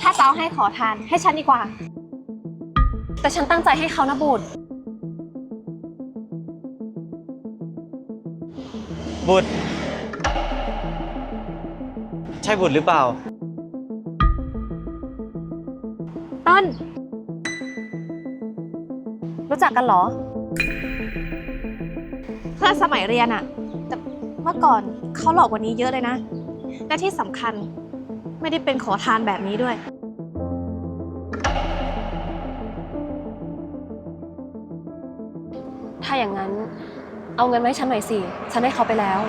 ถ้าจะเอาให้ขอทานให้ฉันดีกว่า แต่ฉันตั้งใจให้เขานะบุตร บุตร ใช่บุตรหรือเปล่า ต้น รู้จักกันเหรอ เพื่อนสมัยเรียนอะแต่เมื่อก่อนเขาหลอกกว่านี้เยอะเลยนะและที่สำคัญ ไม่ได้เป็นขอทานแบบนี้ด้วย ถ้าอย่างนั้นเอาเงินมาให้ฉันหน่อยสิ ฉันให้เขาไปแล้ว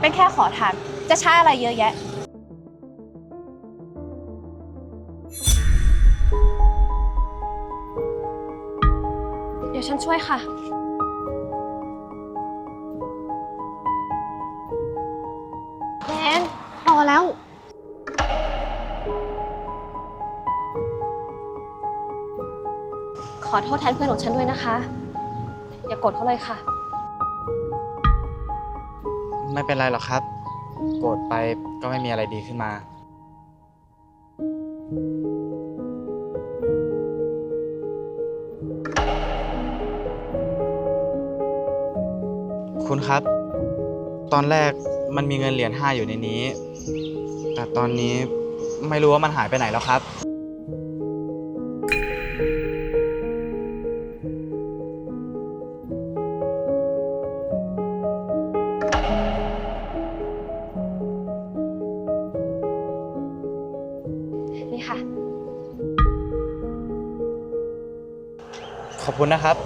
เป็นแค่ขอทาน จะใช้อะไรเยอะแยะ เดี๋ยวฉันช่วยค่ะ ขอโทษแทนเพื่อนของฉันด้วยนะคะ อย่ากดเขาเลยค่ะ ไม่เป็นไรหรอกครับ โกรธไปก็ไม่มีอะไรดีขึ้นมา คุณครับ ตอนแรกมันมีเงินเหรียญห้าอยู่ในนี้ แต่ตอนนี้ไม่รู้ว่ามันหายไปไหนแล้วครับ นะครับ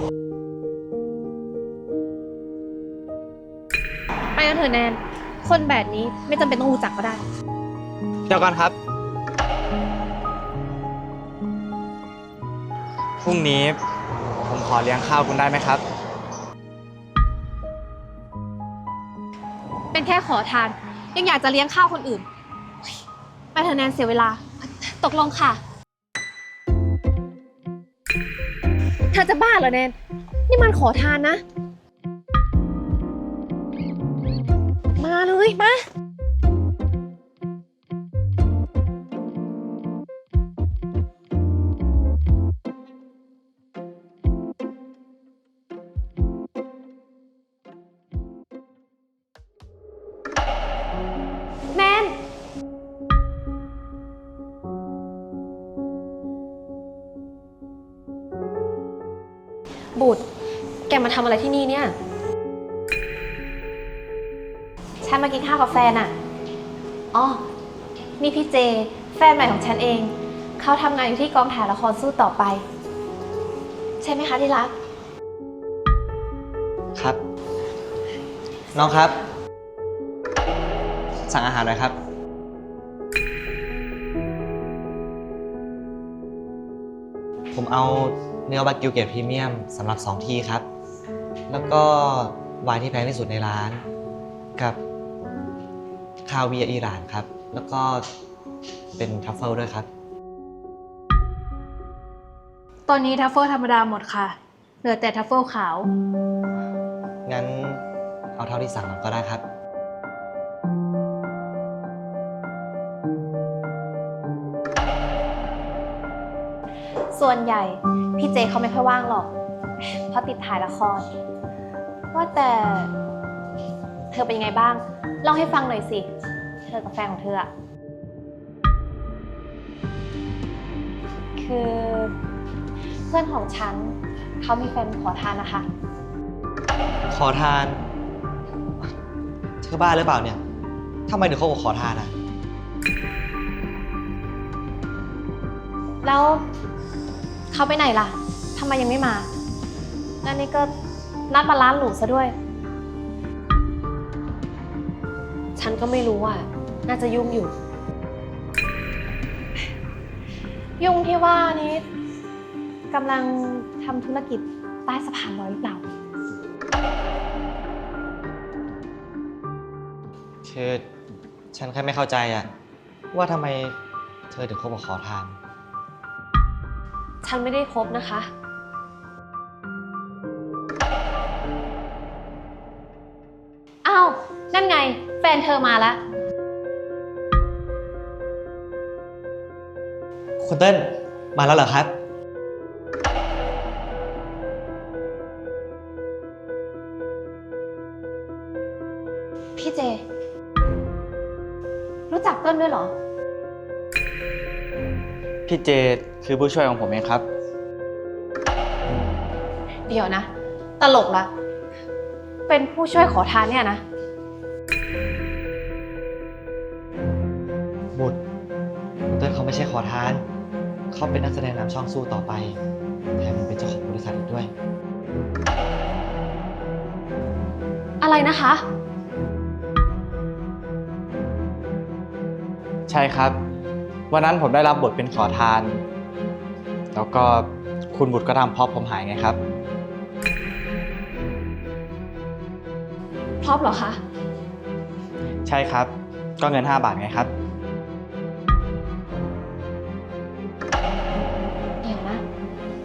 ไปกันเถอะแนน คนแบบนี้ไม่จำเป็นต้องรู้จักก็ได้ เดี๋ยวก่อนครับ พรุ่งนี้ผมขอเลี้ยงข้าวคุณได้ไหมครับ เป็นแค่ขอทาน ยังอยากจะเลี้ยงข้าวคนอื่น ไปเถอะแนนเสียเวลา ตกลงค่ะ เธอจะบ้าเหรอแนน นี่มันขอทานนะ มาเลย มา บุตร แกมาทำอะไรที่นี่เนี่ย ฉันมากินข้าวกับแฟนอะอ๋อ นี่พี่เจ แฟนใหม่ของฉันเอง เขาทำงานอยู่ที่กองถ่ายละครสู้ต่อไป ใช่ไหมคะที่รัก ครับ น้องครับ สั่งอาหารหน่อยครับ ผมเอาเนื้อบากิวเกรดพรีเมียมสำหรับ 2 ที่ครับ แล้วก็ไวน์ที่แพงที่สุดในร้าน กับคาเวียร์อิหร่านครับ แล้วก็เป็นทรัฟเฟิลด้วยครับ ตอนนี้ทัฟเฟิลธรรมดาหมดค่ะ เหลือแต่ทัฟเฟิลขาว งั้นเอาเท่าที่สั่งมาก็ได้ครับ ส่วนใหญ่ พี่เจเขาไม่ค่อยว่างหรอก เพราะติดถ่ายละคร ว่าแต่ เธอเป็นยังไงบ้าง เล่าให้ฟังหน่อยสิ เธอกับแฟนของเธออะคือ เพื่อนของฉันเขามีแฟนขอทานนะคะ ขอทาน เธอบ้าหรือเปล่าเนี่ยทำไมถึงเขาบอกขอทานอะ แล้ว เขาไปไหนล่ะทำไมยังไม่มา แล้วนี่ก็นัดมาร้านหรูซะด้วย ฉันก็ไม่รู้อะ น่าจะยุ่งอยู่ ยุ่งที่ว่านี้กำลังทำธุรกิจใต้สะพานลอยหรือเปล่า คือฉันแค่ไม่เข้าใจอะว่าทำไมเธอถึงคบกับขอทาน ฉันไม่ได้คบนะคะเอ้านั่นไง แฟนเธอมาแล้ว คุณเต้นมาแล้วเหรอครับ พี่เจคือผู้ช่วยของผมเองครับ เดี๋ยวนะ ตลกละ เป็นผู้ช่วยขอทานเนี่ยนะ บุตรคุณเติ้ลเขาไม่ใช่ขอทาน เขาเป็นนักแสดงนำช่องสู้ต่อไป แถมยังเป็นเจ้าของบริษัทอีกด้วย อะไรนะคะ ใช่ครับ วันนั้นผมได้รับบทเป็นขอทาน แล้วก็คุณบุตรก็ทำพร็อพผมหายไงครับ พร้อมเหรอคะ ใช่ครับ ก็เงิน 5 บาทไงครับ เดี๋ยวนะ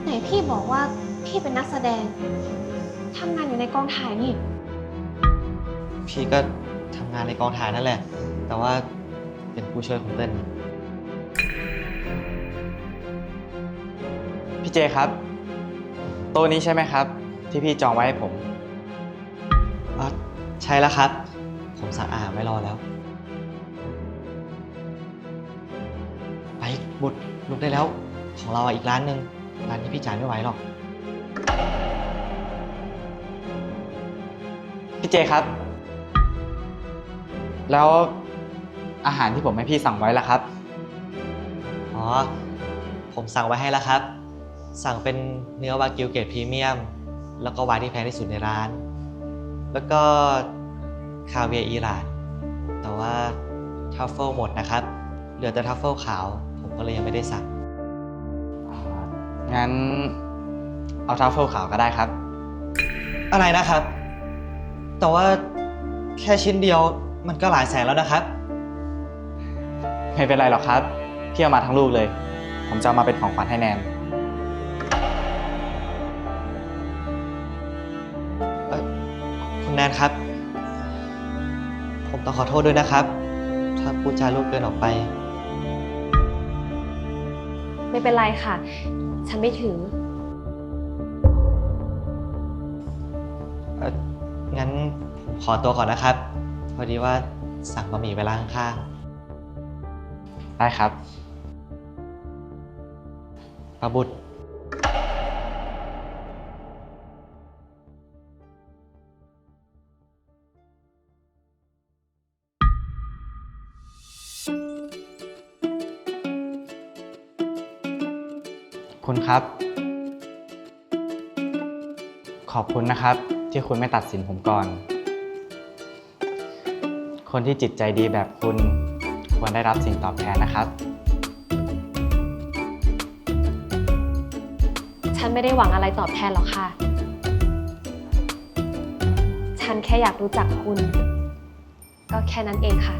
ไหนพี่บอกว่าพี่เป็นนักแสดงทำงานอยู่ในกองถ่ายนี่ พี่ก็ทำงานในกองถ่ายนั่นแหละ แต่ว่าเป็นผู้ช่วยคุณเติ้ล พี่เจครับ โต๊ะนี้ใช่ไหมครับ ที่พี่จองไว้ให้ผมอ๋อใช่แล้วครับ ผมสั่งอาหารไว้รอแล้ว ไปบุตรลุกได้แล้ว ของเราอะอีกร้านหนึ่งร้านนี้พี่จ่ายไม่ไหวหรอก พี่เจครับ แล้วอาหารที่ผมให้พี่สั่งไว้ล่ะครับ อ๋อ ผมสั่งไว้ให้แล้วครับ สั่งเป็นเนื้อวากิวเกรดพรีเมียม แล้วก็ไวน์ที่แพงที่สุดในร้าน แล้วก็คาเวียร์อิหร่านแต่ว่าทัฟเฟิลหมดนะครับ เหลือแต่ทัฟเฟิลขาว ผมก็เลยยังไม่ได้สั่ง งั้นเอาทรัฟเฟิลขาวก็ได้ครับ อะไรนะครับ แต่ว่าแค่ชิ้นเดียวมันก็หลายแสนแล้วนะครับ ไม่เป็นไรหรอกครับ พี่เอามาทั้งลูกเลย ผมจะเอามาเป็นของขวัญให้แนน แนนครับ ผมต้องขอโทษด้วยนะครับ ถ้าพูดจาลูกเกินออกไป ไม่เป็นไรค่ะ ฉันไม่ถือ เอ่องั้นผมขอตัวก่อนนะครับ พอดีว่าสั่งบะหมี่ไว้ร้านข้างได้ครับๆปาบุตร คุณครับ ขอบคุณนะครับ ที่คุณไม่ตัดสินผมก่อน คนที่จิตใจดีแบบคุณควรได้รับสิ่งตอบแทนนะครับ ฉันไม่ได้หวังอะไรตอบแทนหรอกค่ะ ฉันแค่อยากรู้จักคุณ ก็แค่นั้นเองค่ะ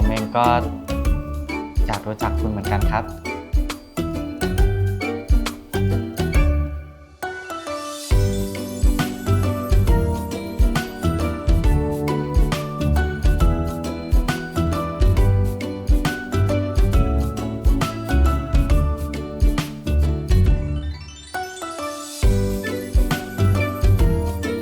ผมเองก็อยากรู้จักคุณเหมือนกันครับ